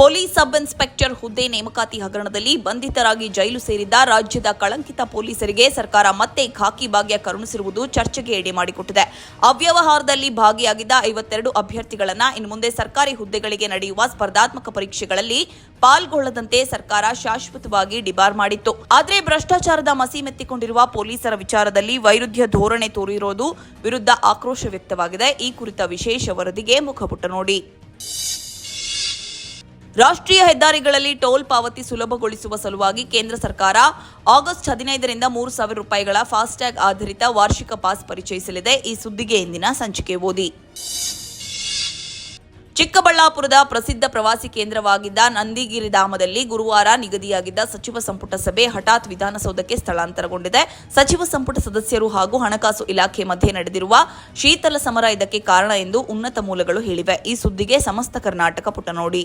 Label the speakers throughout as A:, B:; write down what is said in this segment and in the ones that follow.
A: Police sub inspector ಹುದ್ದೆ ನೇಮಕಾತಿ ಹಗರಣದಲ್ಲಿ ಬಂಧಿತರಾಗಿ ಜೈಲು ಸೇರಿದ್ದ ರಾಜ್ಯದ ಕಳಂಕಿತ ಪೊಲೀಸರಿಗೆ ಸರ್ಕಾರ ಮತ್ತೆ ಖಾಕಿ ಭಾಗ್ಯ ಕರುಣಿಸಿರುವುದು ಚರ್ಚೆಗೆ ಎಡೆ ಮಾಡಿಕೊಟ್ಟಿದೆ. ಅವ್ಯವಹಾರದಲ್ಲಿ ಭಾಗಿಯಾಗಿದ್ದ ಐವತ್ತೆರಡು ಅಭ್ಯರ್ಥಿಗಳನ್ನ ಇನ್ನು ಮುಂದೆ ಸರ್ಕಾರಿ ಹುದ್ದೆಗಳಿಗೆ ನಡೆಯುವ ಸ್ಪರ್ಧಾತ್ಮಕ ಪರೀಕ್ಷೆಗಳಲ್ಲಿ ಪಾಲ್ಗೊಳ್ಳದಂತೆ ಸರ್ಕಾರ ಶಾಶ್ವತವಾಗಿ ಡಿಬಾರ್ ಮಾಡಿತ್ತು. ಆದರೆ ಭ್ರಷ್ಟಾಚಾರದ ಮಸಿ ಮೆತ್ತಿಕೊಂಡಿರುವ ಪೊಲೀಸರ ವಿಚಾರದಲ್ಲಿ ವೈರುಧ್ಯ ಧೋರಣೆ ತೋರಿರುವುದು ವಿರುದ್ಧ ಆಕ್ರೋಶ ವ್ಯಕ್ತವಾಗಿದೆ. ಈ ಕುರಿತ ವಿಶೇಷ ವರದಿಗೆ ಮುಖಪುಟ ನೋಡಿ. ರಾಷ್ಟ್ರೀಯ ಹೆದ್ದಾರಿಗಳಲ್ಲಿ ಟೋಲ್ ಪಾವತಿ ಸುಲಭಗೊಳಿಸುವ ಸಲುವಾಗಿ ಕೇಂದ್ರ ಸರ್ಕಾರ ಆಗಸ್ಟ್ ಹದಿನೈದರಿಂದ ಮೂರು ಸಾವಿರ ರೂಪಾಯಿಗಳ ಫಾಸ್ಟ್ಯಾಗ್ ಆಧಾರಿತ ವಾರ್ಷಿಕ ಪಾಸ್ ಪರಿಚಯಿಸಲಿದೆ. ಈ ಸುದ್ದಿಗೆ ಇಂದಿನ ಸಂಚಿಕೆ ಓದಿ. ಚಿಕ್ಕಬಳ್ಳಾಪುರದ ಪ್ರಸಿದ್ಧ ಪ್ರವಾಸಿ ಕೇಂದ್ರವಾಗಿದ್ದ ನಂದಿಗಿರಿ ಧಾಮದಲ್ಲಿ ಗುರುವಾರ ನಿಗದಿಯಾಗಿದ್ದ ಸಚಿವ ಸಂಪುಟ ಸಭೆ ಹಠಾತ್ ವಿಧಾನಸೌಧಕ್ಕೆ ಸ್ಥಳಾಂತರಗೊಂಡಿದೆ. ಸಚಿವ ಸಂಪುಟ ಸದಸ್ಯರು ಹಾಗೂ ಹಣಕಾಸು ಇಲಾಖೆ ಮಧ್ಯೆ ನಡೆದಿರುವ ಶೀತಲ ಸಮರ ಇದಕ್ಕೆ ಕಾರಣ ಎಂದು ಉನ್ನತ ಮೂಲಗಳು ಹೇಳಿವೆ. ಈ ಸುದ್ದಿಗೆ ಸಮಸ್ತ ಕರ್ನಾಟಕ ಪುಟ ನೋಡಿ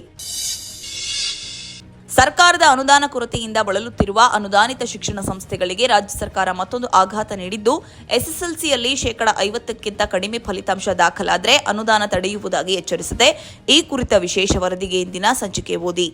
A: ಸರ್ಕಾರದ ಅನುದಾನ ಕೊರತೆಯಿಂದ ಬಳಲುತ್ತಿರುವ ಅನುದಾನಿತ ಶಿಕ್ಷಣ ಸಂಸ್ಥೆಗಳಿಗೆ ರಾಜ್ಯ ಸರ್ಕಾರ ಮತ್ತೊಂದು ಆಘಾತ ನೀಡಿದ್ದು, ಎಸ್ಎಸ್ಎಲ್ಸಿಯಲ್ಲಿ ಶೇಕಡ ಐವತ್ತಕ್ಕಿಂತ ಕಡಿಮೆ ಫಲಿತಾಂಶ ದಾಖಲಾದರೆ ಅನುದಾನ ತಡೆಯುವುದಾಗಿ ಎಚ್ಚರಿಸಿದೆ. ಈ ಕುರಿತ ವಿಶೇಷ ವರದಿಗೆ ಇಂದಿನ ಸಂಚಿಕೆ ಓದಿ.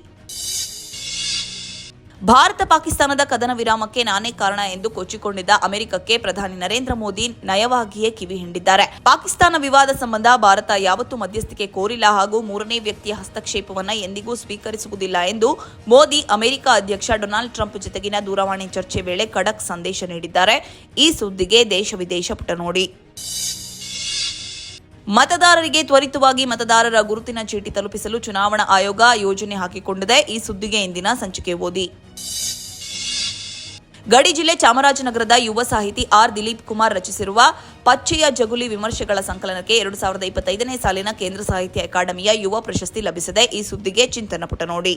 A: ಭಾರತ ಪಾಕಿಸ್ತಾನದ ಕದನ ವಿರಾಮಕ್ಕೆ ನಾನೇ ಕಾರಣ ಎಂದು ಕೊಚ್ಚಿಕೊಂಡಿದ್ದ ಅಮೆರಿಕಕ್ಕೆ ಪ್ರಧಾನಿ ನರೇಂದ್ರ ಮೋದಿ ನಯವಾಗಿಯೇ ಕಿವಿ ಹಿಂಡಿದ್ದಾರೆ. ಪಾಕಿಸ್ತಾನ ವಿವಾದ ಸಂಬಂಧ ಭಾರತ ಯಾವತ್ತೂ ಮಧ್ಯಸ್ಥಿಕೆ ಕೋರಿಲ್ಲ ಹಾಗೂ ಮೂರನೇ ವ್ಯಕ್ತಿಯ ಹಸ್ತಕ್ಷೇಪವನ್ನು ಎಂದಿಗೂ ಸ್ವೀಕರಿಸುವುದಿಲ್ಲ ಎಂದು ಮೋದಿ ಅಮೆರಿಕ ಅಧ್ಯಕ್ಷ ಡೊನಾಲ್ಡ್ ಟ್ರಂಪ್ ಜೊತೆಗಿನ ದೂರವಾಣಿ ಚರ್ಚೆ ವೇಳೆ ಖಡಕ್ ಸಂದೇಶ ನೀಡಿದ್ದಾರೆ. ಈ ಸುದ್ದಿಗೆ ದೇಶ ವಿದೇಶ ಪುಟ ನೋಡಿ. ಮತದಾರರಿಗೆ ತ್ವರಿತವಾಗಿ ಮತದಾರರ ಗುರುತಿನ ಚೀಟಿ ತಲುಪಿಸಲು ಚುನಾವಣಾ ಆಯೋಗ ಯೋಜನೆ ಹಾಕಿಕೊಂಡಿದೆ. ಈ ಸುದ್ದಿಗೆ ಇಂದಿನ ಸಂಚಿಕೆ ಓದಿ. ಗಡಿ ಜಿಲ್ಲೆ ಚಾಮರಾಜನಗರದ ಯುವ ಸಾಹಿತಿ ಆರ್ ದಿಲೀಪ್ ಕುಮಾರ್ ರಚಿಸಿರುವ ಪಚ್ಚೆಯ ಜಗುಲಿ ವಿಮರ್ಶೆಗಳ ಸಂಕಲನಕ್ಕೆ ಎರಡು ಸಾವಿರದ ಇಪ್ಪತ್ತೈದನೇ ಸಾಲಿನ ಕೇಂದ್ರ ಸಾಹಿತ್ಯ ಅಕಾಡೆಮಿಯ ಯುವ ಪ್ರಶಸ್ತಿ ಲಭಿಸಿದೆ ಈ ಸುದ್ದಿಗೆ ಚಿಂತನ ಪುಟ ನೋಡಿ.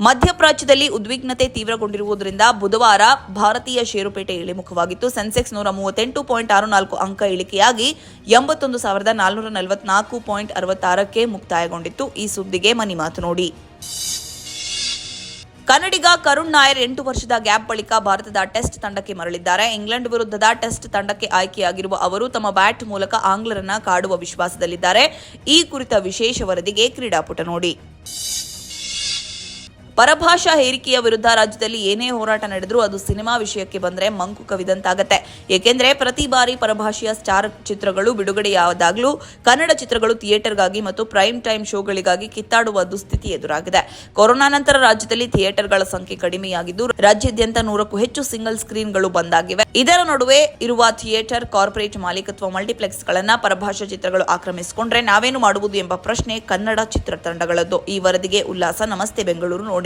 A: ಮಧ್ಯಪ್ರಾಚ್ಯದಲ್ಲಿ ಉದ್ವಿಗ್ನತೆ ತೀವ್ರಗೊಂಡಿರುವುದರಿಂದ ಬುಧವಾರ ಭಾರತೀಯ ಷೇರುಪೇಟೆ ಇಳಿಮುಖವಾಗಿತ್ತು ಸೆನ್ಸೆಕ್ಸ್ ನೂರ ಮೂವತ್ತೆಂಟು ಪಾಯಿಂಟ್ ಆರು ನಾಲ್ಕು ಅಂಕ ಇಳಿಕೆಯಾಗಿ ಎಂಬತ್ತೊಂದು ಸಾವಿರದ ನಾಲ್ನೂರ ನಲವತ್ನಾಲ್ಕು ಪಾಯಿಂಟ್ ಅರವತ್ತಾರಕ್ಕೆ ಮುಕ್ತಾಯಗೊಂಡಿತ್ತು. ಈ ಸುದ್ದಿಗೆ ಮನಿ ಮಾತು ನೋಡಿ. ಕನ್ನಡಿಗ ಕರುಣ್ ನಾಯರ್ ಎಂಟು ವರ್ಷದ ಗ್ಯಾಪ್ ಬಳಿಕ ಭಾರತದ ಟೆಸ್ಟ್ ತಂಡಕ್ಕೆ ಮರಳಿದ್ದಾರೆ. ಇಂಗ್ಲೆಂಡ್ ವಿರುದ್ಧದ ಟೆಸ್ಟ್ ತಂಡಕ್ಕೆ ಆಯ್ಕೆಯಾಗಿರುವ ಅವರು ತಮ್ಮ ಬ್ಯಾಟ್ ಮೂಲಕ ಆಂಗ್ಲರನ್ನ ಕಾಡುವ ವಿಶ್ವಾಸದಲ್ಲಿದ್ದಾರೆ. ಈ ಕುರಿತ ವಿಶೇಷ ವರದಿಗೆ ಕ್ರೀಡಾಪುಟ ನೋಡಿ. ಪರಭಾಷಾ ಹೇರಿಕೆಯ ವಿರುದ್ಧ ರಾಜ್ಯದಲ್ಲಿ ಏನೇ ಹೋರಾಟ ನಡೆದರೂ ಅದು ಸಿನಿಮಾ ವಿಷಯಕ್ಕೆ ಬಂದರೆ ಮಂಕು ಕವಿದಂತಾಗತ್ತೆ. ಏಕೆಂದರೆ ಪ್ರತಿ ಬಾರಿ ಪರಭಾಷೆಯ ಸ್ಟಾರ್ ಚಿತ್ರಗಳು ಬಿಡುಗಡೆಯಾದಾಗಲೂ ಕನ್ನಡ ಚಿತ್ರಗಳು ಥಿಯೇಟರ್ಗಾಗಿ ಮತ್ತು ಪ್ರೈಮ್ ಟೈಮ್ ಶೋಗಳಿಗಾಗಿ ಕಿತ್ತಾಡುವ ದುಸ್ಥಿತಿ ಎದುರಾಗಿದೆ. ಕೊರೋನಾ ನಂತರ ರಾಜ್ಯದಲ್ಲಿ ಥಿಯೇಟರ್ಗಳ ಸಂಖ್ಯೆ ಕಡಿಮೆಯಾಗಿದ್ದು, ರಾಜ್ಯಾದ್ಯಂತ ನೂರಕ್ಕೂ ಹೆಚ್ಚು ಸಿಂಗಲ್ ಸ್ಕ್ರೀನ್ಗಳು ಬಂದಾಗಿವೆ. ಇದರ ನಡುವೆ ಇರುವ ಥಿಯೇಟರ್ ಕಾರ್ಪೊರೇಟ್ ಮಾಲೀಕತ್ವ ಮಲ್ಟಿಪ್ಲೆಕ್ಸ್ಗಳನ್ನ ಪರಭಾಷಾ ಚಿತ್ರಗಳು ಆಕ್ರಮಿಸಿಕೊಂಡ್ರೆ ನಾವೇನು ಮಾಡುವುದು ಎಂಬ ಪ್ರಶ್ನೆ ಕನ್ನಡ ಚಿತ್ರತಂಡಗಳದ್ದು. ಈ ವರದಿಗೆ ಉಲ್ಲಾಸ. ನಮಸ್ತೆ, ಬೆಂಗಳೂರು ನೋಡಿ.